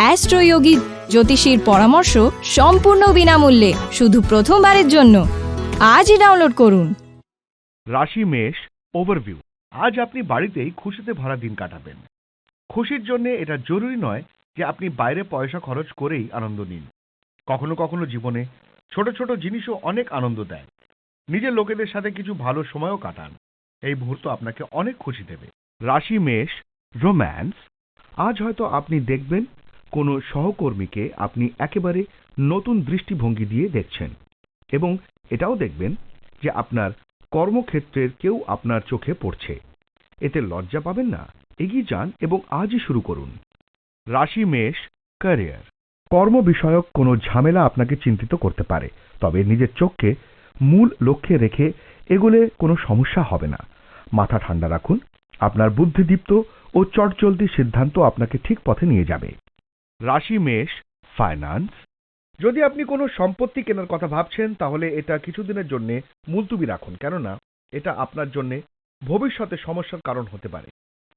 অ্যাস্ট্রোয়োগী জ্যোতিষীর পরামর্শ সম্পূর্ণ বিনামূল্যে, শুধু প্রথমবারের জন্য। আজই ডাউনলোড করুন। রাশি মেষ ওভারভিউ আজ আপনি বাড়িতেই খুশিতে ভরা দিন কাটাবেন। খুশির জন্য এটা জরুরি নয় যে আপনি বাইরে পয়সা খরচ করেই আনন্দ নিন। কখনো কখনো জীবনে ছোট ছোট জিনিসও অনেক আনন্দ দেয়। নিজের লোকেদের সাথে কিছু ভালো সময়ও কাটান। এই মুহূর্ত আপনাকে অনেক খুশি দেবে। রাশি মেষ রোম্যান্স আজ হয়তো আপনি দেখবেন কোনো সহকর্মীকে আপনি একেবারে নতুন দৃষ্টিভঙ্গি দিয়ে দেখছেন এবং এটাও দেখবেন যে আপনার কর্মক্ষেত্রের কেউ আপনার চোখে পড়ছে। এতে লজ্জা পাবেন না। এগিয়ে যান এবং আজই শুরু করুন। রাশি মেষ, ক্যারিয়ার। কর্ম বিষয়ক কোনো ঝামেলা আপনাকে চিন্তিত করতে পারে, তবে নিজের চোখকে মূল লক্ষ্যে রেখে এগোলে কোনো সমস্যা হবে না। মাথা ঠান্ডা রাখুন। আপনার বুদ্ধিদীপ্ত ও চটচলতি সিদ্ধান্ত আপনাকে ঠিক পথে নিয়ে যাবে। রাশি মেষ ফাইন্যান্স যদি আপনি কোনো সম্পত্তি কেনার কথা ভাবছেন, তাহলে এটা কিছুদিনের জন্য মুলতুবি রাখুন। কেননা, এটা আপনার জন্য ভবিষ্যতে সমস্যার কারণ হতে পারে।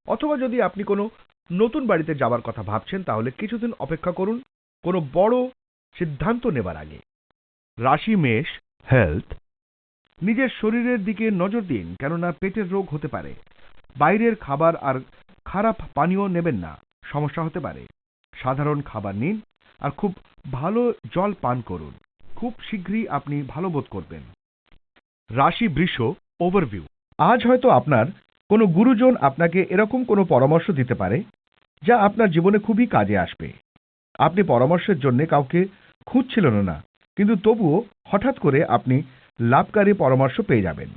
অথবা যদি আপনি কোনো নতুন বাড়িতে যাবার কথা ভাবছেন, তাহলে কিছুদিন অপেক্ষা করুন, কোনো বড় সিদ্ধান্ত নেবার আগে। রাশি মেষ হেলথ নিজের শরীরের দিকে নজর দিন, কেননা পেটের রোগ হতে পারে। বাইরের খাবার আর খারাপ পানীয় নেবেন না, সমস্যা হতে পারে। সাধারণ খাবার নিন আর খুব ভালো জল পান করুন। খুব শীঘ্রই আপনি ভালো বোধ করবেন। রাশি বৃষ ওভারভিউ। আজ হয়তো আপনার কোনো গুরুজন আপনাকে এরকম কোনো পরামর্শ দিতে পারে যা আপনার জীবনে খুবই কাজে আসবে। আপনি পরামর্শের জন্য কাউকে খুঁজছিলেন না, কিন্তু তবুও হঠাৎ করে আপনি লাভকারী পরামর্শ পেয়ে যাবেন।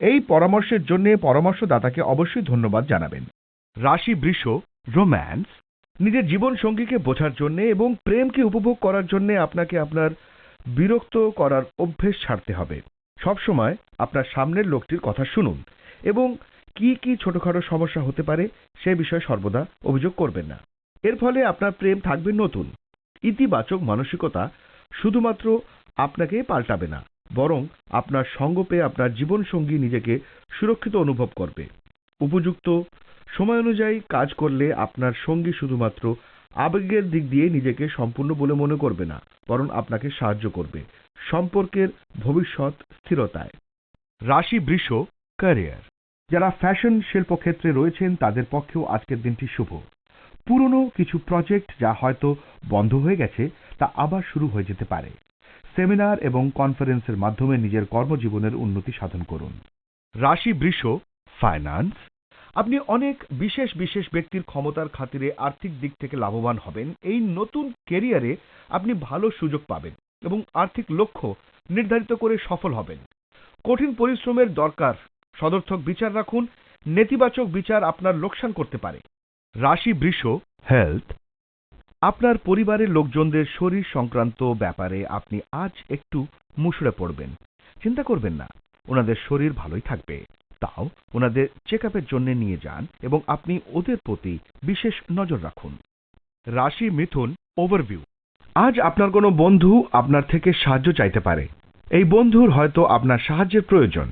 এই পরামর্শের জন্য পরামর্শদাতাকে অবশ্যই ধন্যবাদ জানাবেন। রাশি বৃষ রোম্যান্স। নিজের জীবন সঙ্গীকে বোঝার জন্য এবং প্রেমকে উপভোগ করার জন্য আপনাকে আপনার বিরক্ত করার অভ্যেস ছাড়তে হবে। সবসময় আপনার সামনের লোকটির কথা শুনুন এবং কি কি ছোটখাটো সমস্যা হতে পারে সে বিষয়ে সর্বদা অভিযোগ করবেন না। এর ফলে আপনার প্রেম থাকবে নতুন। ইতিবাচক মানসিকতা শুধুমাত্র আপনাকে পাল্টাবে না, বরং আপনার সঙ্গ পেয়ে আপনার জীবনসঙ্গী নিজেকে সুরক্ষিত অনুভব করবে। উপযুক্ত সময় অনুযায়ী কাজ করলে আপনার সঙ্গী শুধুমাত্র আবেগের দিক দিয়ে নিজেকে সম্পূর্ণ বলে মনে করবে না, বরং আপনাকে সাহায্য করবে। সম্পর্কের ভবিষ্যৎ স্থিরতায়। রাশি বৃষ, ক্যারিয়ার। যারা ফ্যাশন শিল্পক্ষেত্রে রয়েছেন, তাদের পক্ষেও আজকের দিনটি শুভ। পুরনো কিছু প্রজেক্ট যা হয়তো বন্ধ হয়ে গেছে, তা আবার শুরু হয়ে যেতে পারে। সেমিনার এবং কনফারেন্সের মাধ্যমে নিজের কর্মজীবনের উন্নতি সাধন করুন। রাশি বৃষ, ফাইন্যান্স। আপনি অনেক বিশেষ বিশেষ ব্যক্তির ক্ষমতার খাতিরে আর্থিক দিক থেকে লাভবান হবেন। এই নতুন কেরিয়ারে আপনি ভালো সুযোগ পাবেন এবং আর্থিক লক্ষ্য নির্ধারিত করে সফল হবেন। কঠিন পরিশ্রমের দরকার। সদর্থক বিচার রাখুন। নেতিবাচক বিচার আপনার লোকসান করতে পারে। রাশি বৃষ হেলথ, আপনার পরিবারের লোকজনদের শরীর সংক্রান্ত ব্যাপারে আপনি আজ একটু মুষড়ে পড়বেন। চিন্তা করবেন না। ওনাদের শরীর ভালোই থাকবে। তাও ওনাদের চেক আপের জন্য নিয়ে যান এবং আপনি ওদের প্রতি বিশেষ নজর রাখুন। রাশি মিথুন ওভারভিউ আজ আপনার কোনো বন্ধু আপনার থেকে সাহায্য চাইতে পারে। এই বন্ধুর হয়তো আপনার সাহায্যের প্রয়োজন।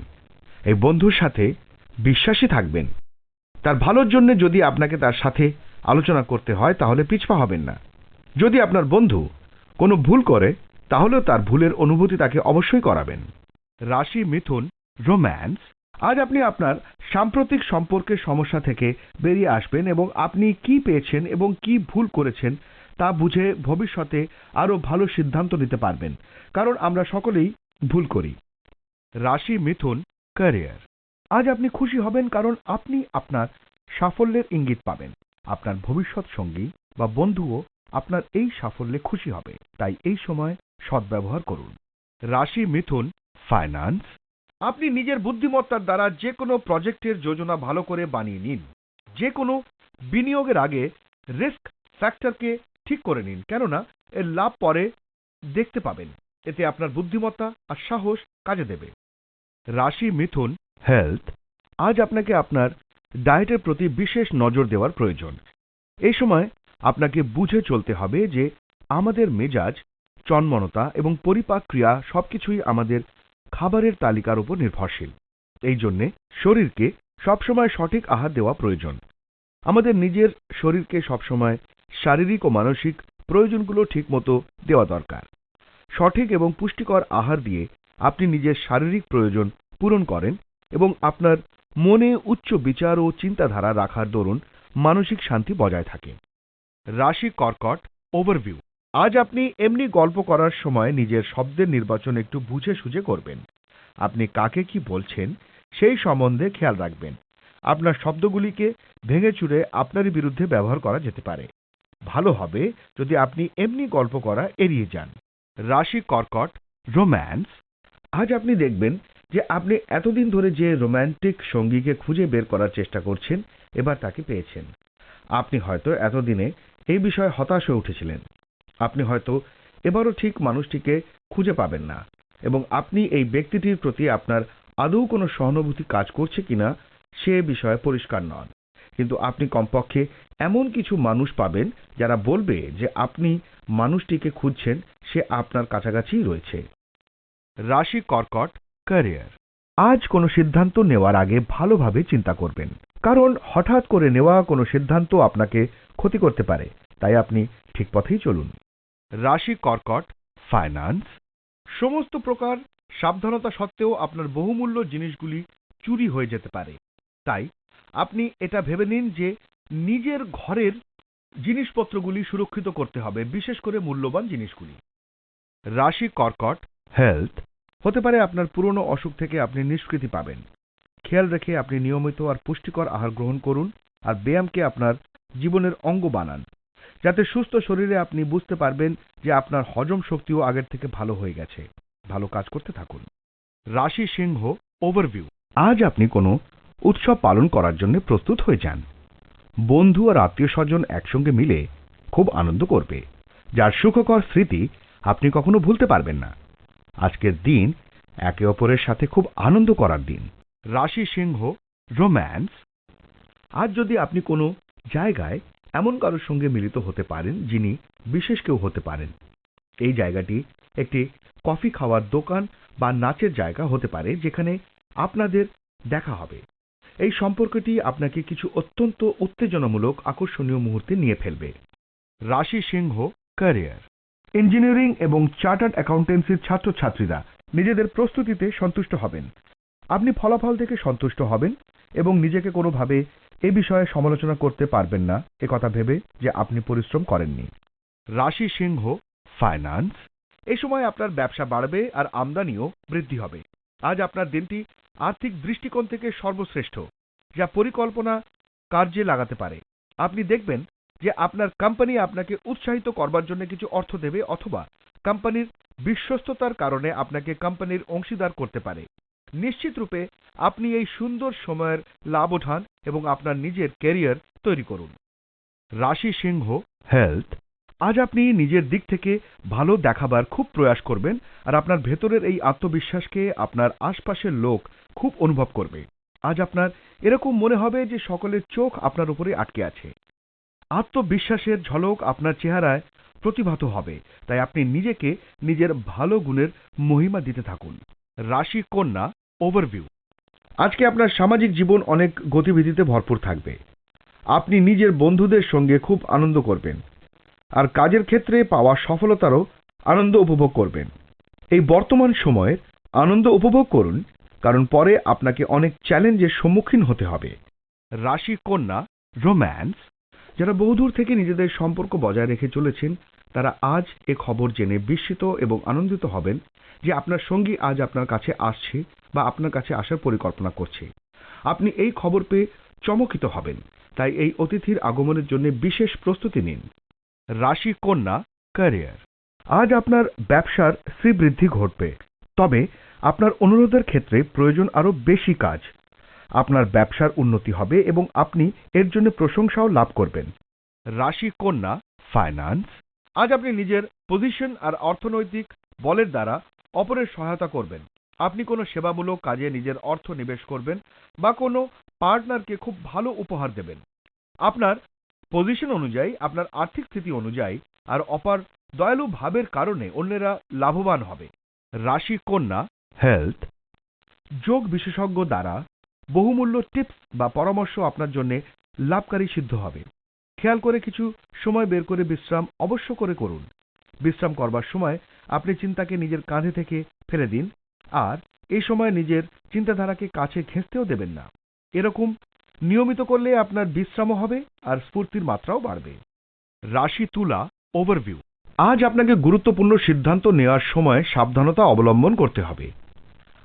এই বন্ধুর সাথে বিশ্বাসী থাকবেন। তার ভালোর জন্য যদি আপনাকে তার সাথে আলোচনা করতে হয়, তাহলে পিছপা হবেন না। যদি আপনার বন্ধু কোনো ভুল করে, তাহলেও তার ভুলের অনুভূতি তাকে অবশ্যই করাবেন। রাশি মিথুন রোম্যান্স আজ আপনি আপনার সাম্প্রতিক সম্পর্কের সমস্যা থেকে বেরিয়ে আসবেন এবং আপনি কি পেয়েছেন এবং কি ভুল করেছেন তা বুঝে ভবিষ্যতে আরও ভালো সিদ্ধান্ত নিতে পারবেন। কারণ আমরা সকলেই ভুল করি। রাশি মিথুন ক্যারিয়ার আজ আপনি খুশি হবেন কারণ আপনি আপনার সাফল্যের ইঙ্গিত পাবেন। আপনার ভবিষ্যৎ সঙ্গী বা বন্ধুও আপনার এই সাফল্যে খুশি হবে। তাই এই সময় সদ্ব্যবহার করুন। রাশি মিথুন ফাইন্যান্স আপনি নিজের বুদ্ধিমত্তার দ্বারা যে কোনো প্রজেক্টের যোজনা ভালো করে বানিয়ে নিন। যে কোনো বিনিয়োগের আগে রিস্ক ফ্যাক্টরকে ঠিক করে নিন। কেননা, এর লাভ পরে দেখতে পাবেন। এতে আপনার বুদ্ধিমত্তা আর সাহস কাজে দেবে। রাশি মিথুন হেলথ আজ আপনাকে আপনার ডায়েটের প্রতি বিশেষ নজর দেওয়ার প্রয়োজন। এই সময় আপনাকে বুঝে চলতে হবে যে আমাদের মেজাজ, চন্মনতা এবং পরিপাক ক্রিয়া সবকিছুই আমাদের খাবারের তালিকার উপর নির্ভরশীল। এই জন্যে শরীরকে সবসময় সঠিক আহার দেওয়া প্রয়োজন। আমাদের নিজের শরীরকে সবসময় শারীরিক ও মানসিক প্রয়োজনগুলো ঠিকমতো দেওয়া দরকার। সঠিক এবং পুষ্টিকর আহার দিয়ে আপনি নিজের শারীরিক প্রয়োজন পূরণ করেন এবং আপনার মনে উচ্চ বিচার ও চিন্তাধারা রাখার দরুন মানসিক শান্তি বজায় থাকে। রাশি কর্কট ওভারভিউ আজ আপনি এমনি গল্প করার সময় নিজের শব্দের নির্বাচন একটু বুঝে সুঝে করবেন। আপনি কাকে কি বলছেন, সেই সম্বন্ধে খেয়াল রাখবেন। আপনার শব্দগুলিকে ভেঙে চুরে আপনারই বিরুদ্ধে ব্যবহার করা যেতে পারে। ভালো হবে যদি আপনি এমনি গল্প করা এড়িয়ে যান। রাশি কর্কট, রোম্যান্স। আজ আপনি দেখবেন যে আপনি এতদিন ধরে যে রোম্যান্টিক সঙ্গীকে খুঁজে বের করার চেষ্টা করছেন, এবার তাকে পেয়েছেন। আপনি হয়তো এতদিনে এই বিষয়ে হতাশ হয়ে উঠেছিলেন। আপনি হয়তো এবারও ঠিক মানুষটিকে খুঁজে পাবেন না এবং আপনি এই ব্যক্তিটির প্রতি আপনার আদৌ কোনো সহানুভূতি কাজ করছে কিনা সে বিষয়ে পরিষ্কার নন। কিন্তু আপনি কমপক্ষে এমন কিছু মানুষ পাবেন যারা বলবে যে আপনি মানুষটিকে খুঁজছেন, সে আপনার কাছাকাছিই রয়েছে। রাশি কর্কট, ক্যারিয়ার। আজ কোনো সিদ্ধান্ত নেওয়ার আগে ভালোভাবে চিন্তা করবেন। কারণ হঠাৎ করে নেওয়া কোনো সিদ্ধান্ত আপনাকে ক্ষতি করতে পারে, তাই আপনি ঠিক পথেই চলুন। রাশি কর্কট ফাইন্যান্স সমস্ত প্রকার সাবধানতা সত্ত্বেও আপনার বহুমূল্য জিনিসগুলি চুরি হয়ে যেতে পারে। তাই আপনি এটা ভেবে নিন যে নিজের ঘরের জিনিসপত্রগুলি সুরক্ষিত করতে হবে, বিশেষ করে মূল্যবান জিনিসগুলি। রাশি কর্কট হেলথ হতে পারে আপনার পুরনো অসুখ থেকে আপনি নিষ্কৃতি পাবেন। খেয়াল রেখে আপনি নিয়মিত আর পুষ্টিকর আহার গ্রহণ করুন আর ব্যায়ামকে আপনার জীবনের অঙ্গ বানান। যাতে সুস্থ শরীরে আপনি বুঝতে পারবেন যে আপনার হজম শক্তিও আগের থেকে ভালো হয়ে গেছে। ভালো কাজ করতে থাকুন। রাশি সিংহ ওভারভিউ আজ আপনি কোনো উৎসব পালন করার জন্য প্রস্তুত হয়ে যান। বন্ধু আর আত্মীয় স্বজন একসঙ্গে মিলে খুব আনন্দ করবে। যার সুখকর স্মৃতি আপনি কখনো ভুলতে পারবেন না। আজকের দিন একে অপরের সাথে খুব আনন্দ করার দিন। রাশি সিংহ রোম্যান্স আজ যদি আপনি কোনো জায়গায় এমন কারোর সঙ্গে মিলিত হতে পারেন যিনি বিশেষ কেউ হতে পারেন। এই জায়গাটি একটি কফি খাওয়ার দোকান বা নাচের জায়গা হতে পারে যেখানে আপনাদের দেখা হবে। এই সম্পর্কটি আপনাকে কিছু অত্যন্ত উত্তেজনামূলক, আকর্ষণীয় মুহূর্তে নিয়ে ফেলবে। রাশি সিংহ, ক্যারিয়ার। ইঞ্জিনিয়ারিং এবং চার্টার্ড অ্যাকাউন্টেন্সির ছাত্রছাত্রীরা নিজেদের প্রস্তুতিতে সন্তুষ্ট হবেন। আপনি ফলাফল থেকে সন্তুষ্ট হবেন এবং নিজেকে কোনোভাবে এ বিষয়ে সমালোচনা করতে পারবেন না। এ কথা ভেবে যে আপনি পরিশ্রম করেননি। রাশি সিংহ ফাইন্যান্স এই সময় আপনার ব্যবসা বাড়বে আর আমদানিও বৃদ্ধি হবে। আজ আপনার দিনটি আর্থিক দৃষ্টিকোণ থেকে সর্বশ্রেষ্ঠ, যা পরিকল্পনা কার্যে লাগাতে পারে। আপনি দেখবেন যে আপনার কোম্পানি আপনাকে উৎসাহিত করবার জন্য কিছু অর্থ দেবে অথবা কোম্পানির বিশ্বস্ততার কারণে আপনাকে কোম্পানির অংশীদার করতে পারে। নিশ্চিত রূপে আপনি এই সুন্দর সময়ের লাভ ওঠান এবং আপনার নিজের ক্যারিয়ার তৈরি করুন। রাশি সিংহ হেলথ, আজ আপনি নিজের দিক থেকে ভালো দেখাবার খুব প্রয়াস করবেন আর আপনার ভেতরের এই আত্মবিশ্বাসকে আপনার আশপাশের লোক খুব অনুভব করবে। আজ আপনার এরকম মনে হবে যে সকলের চোখ আপনার উপরে আটকে আছে। আত্মবিশ্বাসের ঝলক আপনার চেহারায় প্রতিভাত হবে, তাই আপনি নিজেকে নিজের ভালো গুণের মহিমা দিতে থাকুন। রাশি কন্যা ওভারভিউ আজকে আপনার সামাজিক জীবন অনেক গতিবিধিতে ভরপুর থাকবে। আপনি নিজের বন্ধুদের সঙ্গে খুব আনন্দ করবেন। আর কাজের ক্ষেত্রে পাওয়া সফলতারও আনন্দ উপভোগ করবেন। এই বর্তমান সময়ের আনন্দ উপভোগ করুন, কারণ পরে আপনাকে অনেক চ্যালেঞ্জের সম্মুখীন হতে হবে। রাশি, কন্যা, রোম্যান্স, যারা বহুদূর থেকে নিজেদের সম্পর্ক বজায় রেখে চলেছেন তারা আজ এ খবর জেনে বিস্মিত এবং আনন্দিত হবেন যে আপনার সঙ্গী আজ আপনার কাছে আসছে বা আপনার কাছে আসার পরিকল্পনা করছে। আপনি এই খবর পেয়ে চমকিত হবেন। তাই এই অতিথির আগমনের জন্য বিশেষ প্রস্তুতি নিন। রাশি কন্যা, ক্যারিয়ার। আজ আপনার ব্যবসার শ্রীবৃদ্ধি ঘটবে। তবে আপনার অনুরোধের ক্ষেত্রে প্রয়োজন আরও বেশি কাজ। আপনার ব্যবসার উন্নতি হবে এবং আপনি এর জন্য প্রশংসাও লাভ করবেন। রাশি কন্যা, ফাইন্যান্স। আজ আপনি নিজের পজিশন আর অর্থনৈতিক বলের দ্বারা অপরের সহায়তা করবেন। আপনি কোনো সেবামূলক কাজে নিজের অর্থ নিবেশ করবেন বা কোনো পার্টনারকে খুব ভালো উপহার দেবেন। আপনার পজিশন অনুযায়ী, আপনার আর্থিক স্থিতি অনুযায়ী আর অপার দয়ালু ভাবের কারণে অন্যেরা লাভবান হবে। রাশি কন্যা হেলথ যোগ বিশেষজ্ঞ দ্বারা বহুমূল্য টিপস বা পরামর্শ আপনার জন্য লাভকারী সিদ্ধ হবে। খেয়াল করে কিছু সময় বের করে বিশ্রাম অবশ্য করে করুন। বিশ্রাম করবার সময় আপনি চিন্তাকে নিজের কাঁধে থেকে ফেলে দিন, আর এই সময় নিজের চিন্তাধারাকে কাছে ঘেঁষতেও দেবেন না। এরকম নিয়মিত করলে আপনার বিশ্রামও হবে আর স্ফূর্তির মাত্রাও বাড়বে। রাশি তুলা ওভারভিউ। আজ আপনাকে গুরুত্বপূর্ণ সিদ্ধান্ত নেওয়ার সময় সাবধানতা অবলম্বন করতে হবে।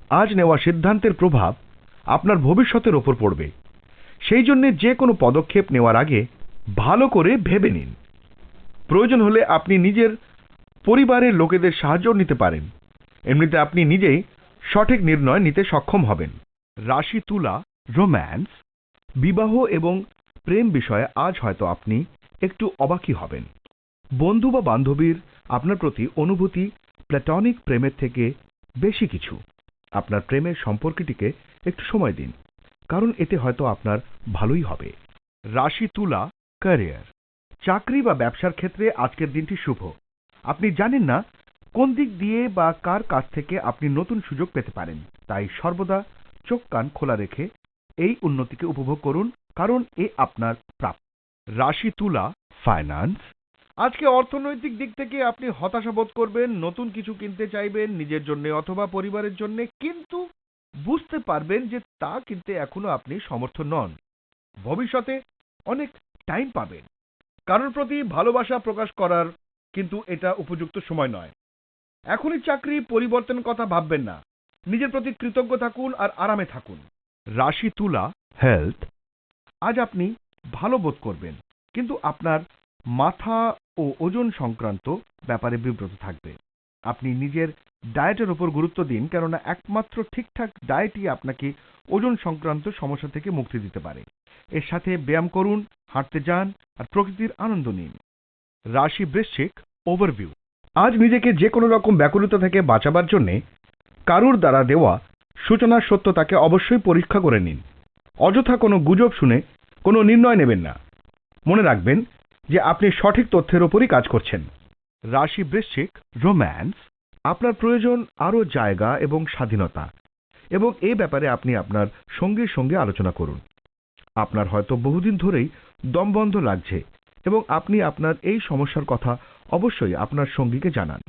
আজ নেওয়া সিদ্ধান্তের প্রভাব আপনার ভবিষ্যতের ওপর পড়বে। সেই জন্য যে কোনো পদক্ষেপ নেওয়ার আগে ভালো করে ভেবে নিন। প্রয়োজন হলে আপনি নিজের পরিবারের লোকেদের সাহায্য নিতে পারেন। এমনিতে আপনি নিজেই সঠিক নির্ণয় নিতে সক্ষম হবেন। রাশি তুলা রোম্যান্স, বিবাহ এবং প্রেম বিষয়ে আজ হয়তো আপনি একটু অবাকই হবেন। বন্ধু বা বান্ধবীর আপনার প্রতি অনুভূতি প্ল্যাটনিক প্রেমের থেকে বেশি কিছু। আপনার প্রেমের সম্পর্কটিকে একটু সময় দিন, কারণ এতে হয়তো আপনার ভালোই হবে। রাশি তুলা ক্যারিয়ার চাকরি বা ব্যবসার ক্ষেত্রে আজকের দিনটি শুভ। আপনি জানেন না কোন দিক দিয়ে বা কার কাছ থেকে আপনি নতুন সুযোগ পেতে পারেন। তাই সর্বদা চোখ কান খোলা রেখে এই উন্নতিকে উপভোগ করুন, কারণ এ আপনার প্রাপ্য। রাশি তুলা ফাইন্যান্স আজকে অর্থনৈতিক দিক থেকে আপনি হতাশা বোধ করবেন, নতুন কিছু কিনতে চাইবেন নিজের জন্য অথবা পরিবারের জন্য, কিন্তু বুঝতে পারবেন যে তা কিনতে এখনও আপনি সমর্থ নন। ভবিষ্যতে অনেক টাইম পাবেন। কারোর প্রতি ভালোবাসা প্রকাশ করার কিন্তু এটা উপযুক্ত সময় নয়। এখনই চাকরি পরিবর্তন কথা ভাববেন না। নিজের প্রতি কৃতজ্ঞ থাকুন আর আরামে থাকুন। রাশি তুলা হেলথ আজ আপনি ভালো বোধ করবেন, কিন্তু আপনার মাথা ও ওজন সংক্রান্ত ব্যাপারে বিব্রত থাকবে। আপনি নিজের ডায়েটের উপর গুরুত্ব দিন, কেননা একমাত্র ঠিকঠাক ডায়েটই আপনাকে ওজন সংক্রান্ত সমস্যা থেকে মুক্তি দিতে পারে। এর সাথে ব্যায়াম করুন, হাঁটতে যান, আর প্রকৃতির আনন্দ নিন। রাশি বৃশ্চিক ওভারভিউ আজ নিজেকে যে কোনো রকম ব্যাকুলতা থেকে বাঁচাবার জন্যে কারুর দ্বারা দেওয়া সূচনার সত্যতাকে অবশ্যই পরীক্ষা করে নিন। অযথা কোনো গুজব শুনে কোনো নির্ণয় নেবেন না। মনে রাখবেন যে আপনি সঠিক তথ্যের ওপরই কাজ করছেন। রাশি বৃশ্চিক রোম্যান্স আপনার প্রয়োজন আরও জায়গা এবং স্বাধীনতা। এবং এই ব্যাপারে আপনি আপনার সঙ্গীর সঙ্গে আলোচনা করুন। আপনার হয়তো বহুদিন ধরেই দমবন্ধ লাগছে এবং আপনি আপনার এই সমস্যার কথা অবশ্যই আপনার সঙ্গীকে জানান।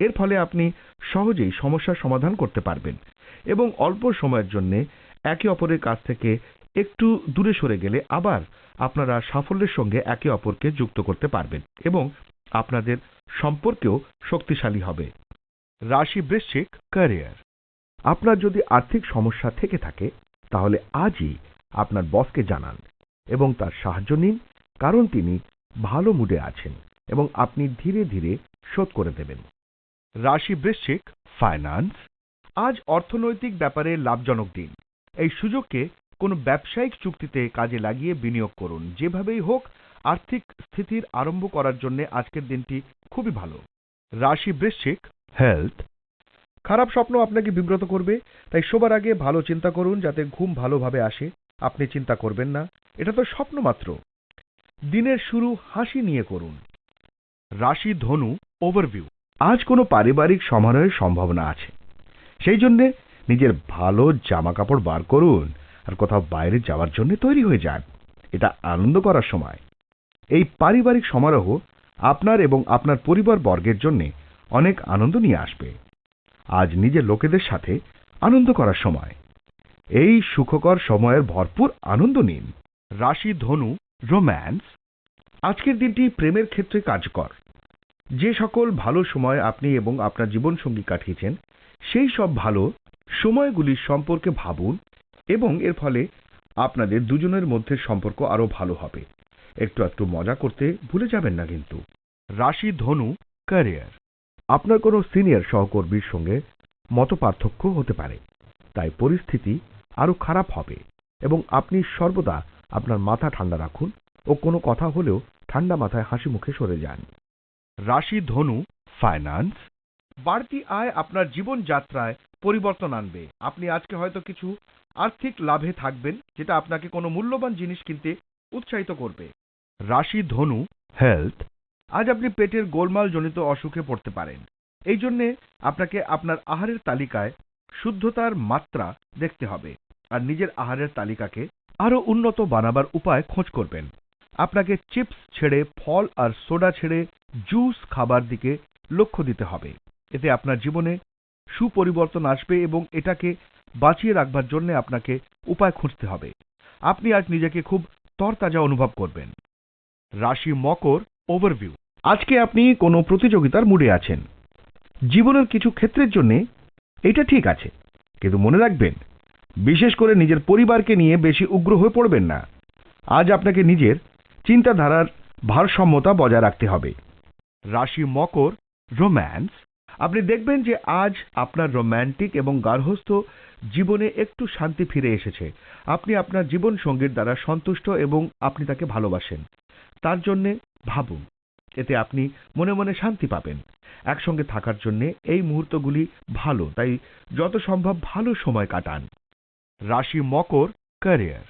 এর ফলে আপনি সহজেই সমস্যার সমাধান করতে পারবেন এবং অল্প সময়ের জন্য একে অপরের কাছ থেকে একটু দূরে সরে গেলে আবার আপনারা সাফল্যের সঙ্গে একে অপরকে যুক্ত করতে পারবেন এবং আপনাদের সম্পর্কেও শক্তিশালী হবে। রাশি বৃশ্চিক ক্যারিয়ার আপনার যদি আর্থিক সমস্যা থেকে থাকে, তাহলে আজই আপনার বসকে জানান এবং তার সাহায্য নিন, কারণ তিনি ভালো মুডে আছেন এবং আপনি ধীরে ধীরে শোধ করে দেবেন। রাশি বৃশ্চিক ফাইন্যান্স আজ অর্থনৈতিক ব্যাপারে লাভজনক দিন। এই সুযোগকে কোনো ব্যবসায়িক চুক্তিতে কাজে লাগিয়ে বিনিয়োগ করুন, যেভাবেই হোক আর্থিক স্থিতির আরম্ভ করার জন্য আজকের দিনটি খুবই ভালো। রাশি বৃশ্চিক হেলথ খারাপ স্বপ্ন আপনাকে বিব্রত করবে, তাই শোবার আগে ভালো চিন্তা করুন যাতে ঘুম ভালোভাবে আসে, আপনি চিন্তা করবেন না, এটা তো স্বপ্ন মাত্র। দিনের শুরু হাসি নিয়ে করুন। রাশি ধনু ওভারভিউ আজ কোনো পারিবারিক সমারোহের সম্ভাবনা আছে। সেই জন্যে নিজের ভালো জামা কাপড় বার করুন আর কোথাও বাইরে যাওয়ার জন্য তৈরি হয়ে যান। এটা আনন্দ করার সময়। এই পারিবারিক সমারোহ আপনার এবং আপনার পরিবার বর্গের জন্য অনেক আনন্দ নিয়ে আসবে। আজ নিজের লোকেদের সাথে আনন্দ করার সময়। এই সুখকর সময়ের ভরপুর আনন্দ নিন। রাশি, ধনু, রোম্যান্স। আজকের দিনটি প্রেমের ক্ষেত্রে কার্যকর। যে সকল ভালো সময় আপনি এবং আপনার জীবনসঙ্গী কাটিয়েছেন, সেই সব ভালো সময়গুলির সম্পর্কে ভাবুন এবং এর ফলে আপনাদের দুজনের মধ্যে সম্পর্ক আরও ভালো হবে। একটু একটু মজা করতে ভুলে যাবেন না কিন্তু। রাশি ধনু ক্যারিয়ার আপনার কোনো সিনিয়র সহকর্মীর সঙ্গে মত পার্থক্য হতে পারে তাই পরিস্থিতি আরও খারাপ হবে এবং আপনি সর্বদা আপনার মাথা ঠান্ডা রাখুন ও কোনো কথা হলেও ঠান্ডা মাথায় হাসি মুখে সরে যান। রাশি ধনু ফাইন্যান্স বাড়তি আয় আপনার জীবনযাত্রায় পরিবর্তন আনবে। আপনি আজকে হয়তো কিছু আর্থিক লাভে থাকবেন যেটা আপনাকে কোনো মূল্যবান জিনিস কিনতে উৎসাহিত করবে। রাশি ধনু হেলথ আজ আপনি পেটের গোলমাল জনিত অসুখে পড়তে পারেন। এই জন্যে আপনাকে আপনার আহারের তালিকায় শুদ্ধতার মাত্রা দেখতে হবে আর নিজের আহারের তালিকাকে আরও উন্নত বানাবার উপায় খোঁজ করবেন। আপনাকে চিপস ছেড়ে, ফল আর সোডা ছেড়ে জুস খাবার দিকে লক্ষ্য দিতে হবে। এতে আপনার জীবনে সুপরিবর্তন আসবে এবং এটাকে বাঁচিয়ে রাখবার জন্য আপনাকে উপায় খুঁজতে হবে। আপনি আজ নিজেকে খুব তরতাজা অনুভব করবেন। রাশি মকর ওভারভিউ আজকে আপনি কোনো প্রতিযোগিতার মুডে আছেন। জীবনের কিছু ক্ষেত্রের জন্য এটা ঠিক আছে, কিন্তু মনে রাখবেন, বিশেষ করে নিজের পরিবারকে নিয়ে বেশি উগ্র হয়ে পড়বেন না। আজ আপনাকে নিজের চিন্তাধারার ভারসাম্যতা বজায় রাখতে হবে। রাশি মকর রোম্যান্স আপনি দেখবেন যে আজ আপনার রোম্যান্টিক এবং গার্হস্থ্য জীবনে একটু শান্তি ফিরে এসেছে। আপনি আপনার জীবন সঙ্গীর দ্বারা সন্তুষ্ট এবং আপনি তাকে ভালোবাসেন। তার জন্যে ভাবুন। এতে আপনি মনে মনে শান্তি পাবেন। একসঙ্গে থাকার জন্য এই মুহূর্তগুলি ভালো, তাই যত সম্ভব ভালো সময় কাটান। রাশি মকর, ক্যারিয়ার।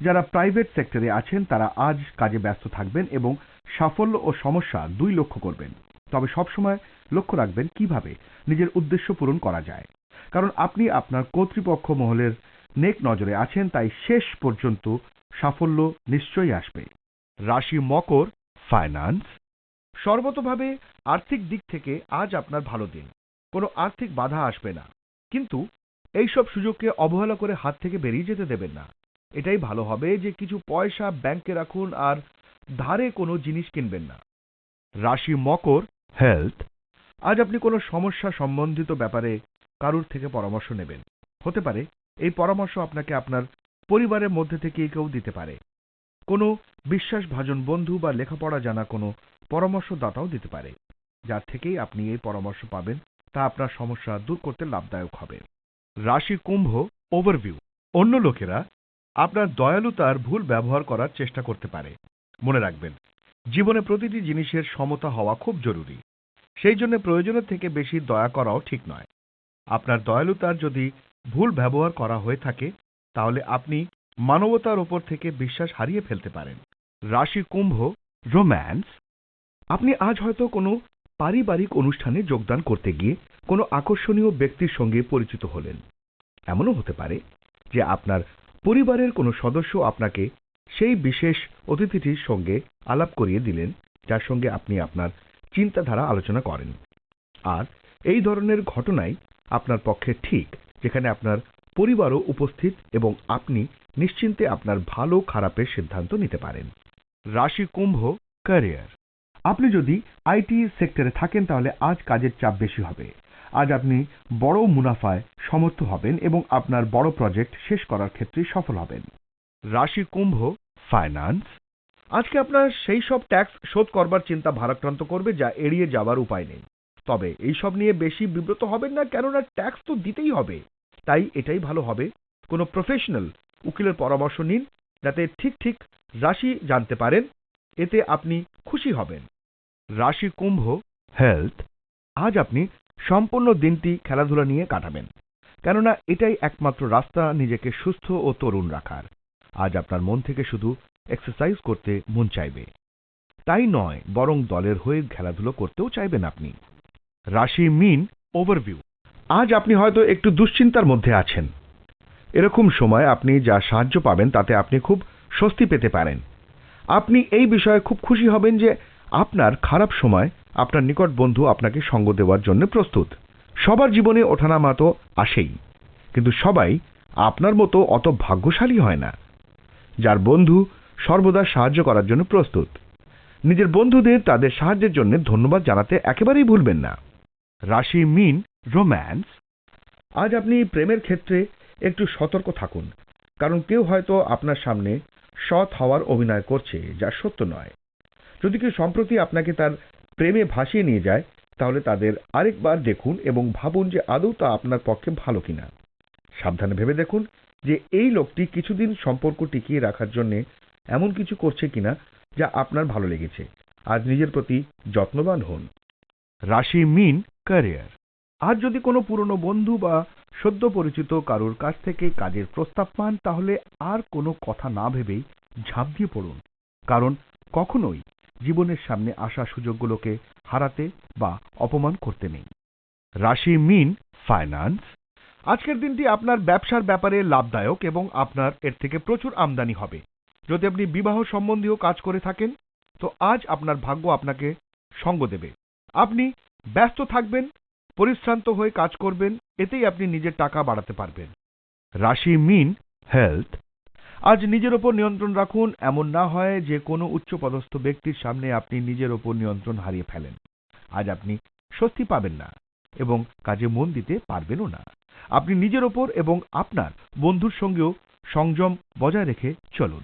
যারা প্রাইভেট সেক্টরে আছেন, তারা আজ কাজে ব্যস্ত থাকবেন এবং সাফল্য ও সমস্যা দুই লক্ষ্য করবেন। তবে সবসময় লক্ষ্য রাখবেন কীভাবে নিজের উদ্দেশ্য পূরণ করা যায়। কারণ আপনি আপনার কর্তৃপক্ষ মহলের নেক নজরে আছেন, তাই শেষ পর্যন্ত সাফল্য নিশ্চয়ই আসবে। রাশি মকর ফাইন্যান্স সর্বতভাবে আর্থিক দিক থেকে আজ আপনার ভালো দিন। কোনো আর্থিক বাধা আসবে না। কিন্তু এইসব সুযোগকে অবহেলা করে হাত থেকে বেরিয়ে যেতে দেবেন না। এটাই ভালো হবে যে কিছু পয়সা ব্যাংকে রাখুন আর ধারে কোনো জিনিস কিনবেন না। রাশি মকর হেলথ আজ আপনি কোনো সমস্যা সম্বন্ধিত ব্যাপারে কারুর থেকে পরামর্শ নেবেন। হতে পারে এই পরামর্শ আপনাকে আপনার পরিবারের মধ্যে থেকে কেউ দিতে পারে। কোনো বিশ্বাসভাজন বন্ধু বা লেখাপড়া জানা কোনো পরামর্শদাতাও দিতে পারে যার থেকেই আপনি এই পরামর্শ পাবেন, তা আপনার সমস্যা দূর করতে লাভদায়ক হবে। রাশি কুম্ভ ওভারভিউ অন্য লোকেরা আপনার দয়ালুতার ভুল ব্যবহার করার চেষ্টা করতে পারে। মনে রাখবেন, জীবনে প্রতিটি জিনিসের সমতা হওয়া খুব জরুরি। সেই জন্য প্রয়োজনের থেকে বেশি দয়া করাও ঠিক নয়। আপনার দয়ালুতার যদি ভুল ব্যবহার করা হয়ে থাকে, তাহলে আপনি মানবতার ওপর থেকে বিশ্বাস হারিয়ে ফেলতে পারেন। রাশি কুম্ভ, রোম্যান্স। আপনি আজ হয়তো কোনো পারিবারিক অনুষ্ঠানে যোগদান করতে গিয়ে কোনো আকর্ষণীয় ব্যক্তির সঙ্গে পরিচিত হলেন। এমনও হতে পারে যে আপনার পরিবারের কোনো সদস্য আপনাকে সেই বিশেষ অতিথিটির সঙ্গে আলাপ করিয়ে দিলেন, যার সঙ্গে আপনি আপনার চিন্তাধারা আলোচনা করেন। আর এই ধরনের ঘটনাই আপনার পক্ষে ঠিক, যেখানে আপনার পরিবারও উপস্থিত এবং আপনি নিশ্চিন্তে আপনার ভালো খারাপের সিদ্ধান্ত নিতে পারেন। রাশি কুম্ভ ক্যারিয়ার আপনি যদি আইটি সেক্টরে থাকেন তাহলে আজ কাজের চাপ বেশি হবে। আজ আপনি বড় মুনাফায় সমর্থ হবেন এবং আপনার বড় প্রজেক্ট শেষ করার ক্ষেত্রে সফল হবেন। রাশি কুম্ভ ফাইন্যান্স আজকে আপনার সেই সব ট্যাক্স শোধ করবার চিন্তা ভারাক্রান্ত করবে যা এড়িয়ে যাওয়ার উপায় নেই। তবে এইসব নিয়ে বেশি বিব্রত হবেন না, কেননা ট্যাক্স তো দিতেই হবে। তাই এটাই ভালো হবে। কোনো প্রফেশনাল উকিলের পরামর্শ নিন, যাতে ঠিক ঠিক রাশি জানতে পারেন, এতে আপনি খুশি হবেন। রাশি কুম্ভ হেলথ আজ আপনি সম্পূর্ণ দিনটি খেলাধুলা নিয়ে কাটাবেন। কেননা এটাই একমাত্র রাস্তা নিজেকে সুস্থ ও তরুণ রাখার। আজ আপনার মন থেকে শুধু এক্সারসাইজ করতে মন চাইবে। তাই নয়, বরং দলের হয়ে খেলাধুলো করতেও চাইবেন আপনি। রাশি মিন ওভারভিউ আজ আপনি হয়তো একটু দুশ্চিন্তার মধ্যে আছেন। এরকম সময় আপনি যা সাহায্য পাবেন তাতে আপনি খুব স্বস্তি পেতে পারেন। আপনি এই বিষয়ে খুব খুশি হবেন যে আপনার খারাপ সময় আপনার নিকট বন্ধু আপনাকে সঙ্গ দেওয়ার জন্য প্রস্তুত। সবার জীবনে ওঠানামা তো আসেই, কিন্তু সবাই আপনার মতো অত ভাগ্যশালী হয় না। যার বন্ধু সর্বদা সাহায্য করার জন্য প্রস্তুত। নিজের বন্ধুদের তাদের সাহায্যের জন্য ধন্যবাদ জানাতে একেবারেই ভুলবেন না। রাশি মিন রোম্যান্স আজ আপনি প্রেমের ক্ষেত্রে একটু সতর্ক থাকুন কারণ কেউ হয়তো আপনার সামনে সৎ হওয়ার অভিনয় করছে যা সত্য নয়। যদি কেউ সম্প্রতি আপনাকে তার প্রেমে ভাসিয়ে নিয়ে যায় তাহলে তাদের আরেকবার দেখুন এবং ভাবুন যে আদৌ তা আপনার পক্ষে ভালো কিনা। সাবধানে ভেবে দেখুন যে এই লোকটি কিছুদিন সম্পর্ক টিকিয়ে রাখার জন্য এমন কিছু করছে কিনা যা আপনার ভালো লেগেছে। আজ নিজের প্রতি যত্নবান হন। রাশি মিন ক্যারিয়ার আজ যদি কোনো পুরনো বন্ধু বা সদ্য পরিচিত কারোর কাছ থেকে কাজের প্রস্তাব পান, তাহলে আর কোনো কথা না ভেবেই ঝাঁপ দিয়ে পড়ুন। কারণ কখনোই জীবনের সামনে আসা সুযোগগুলোকে হারাতে বা অপমান করতে নেই। রাশি মিন, ফাইন্যান্স। আজকের দিনটি আপনার ব্যবসার ব্যাপারে লাভদায়ক এবং আপনার এর থেকে প্রচুর আমদানি হবে। যদি আপনি বিবাহ সম্বন্ধীয় কাজ করে থাকেন, তো আজ আপনার ভাগ্য আপনাকে সঙ্গ দেবে। আপনি ব্যস্ত থাকবেন পরিশ্রান্ত হয়ে কাজ করবেন, এতেই আপনি নিজের টাকা বাড়াতে পারবেন। রাশি মিন হেলথ আজ নিজের ওপর নিয়ন্ত্রণ রাখুন, এমন না হয় যে কোনো উচ্চপদস্থ ব্যক্তির সামনে আপনি নিজের ওপর নিয়ন্ত্রণ হারিয়ে ফেলেন। আজ আপনি স্বস্তি পাবেন না এবং কাজে মন দিতে পারবেনও না। আপনি নিজের ওপর এবং আপনার বন্ধুর সঙ্গেও সংযম বজায় রেখে চলুন।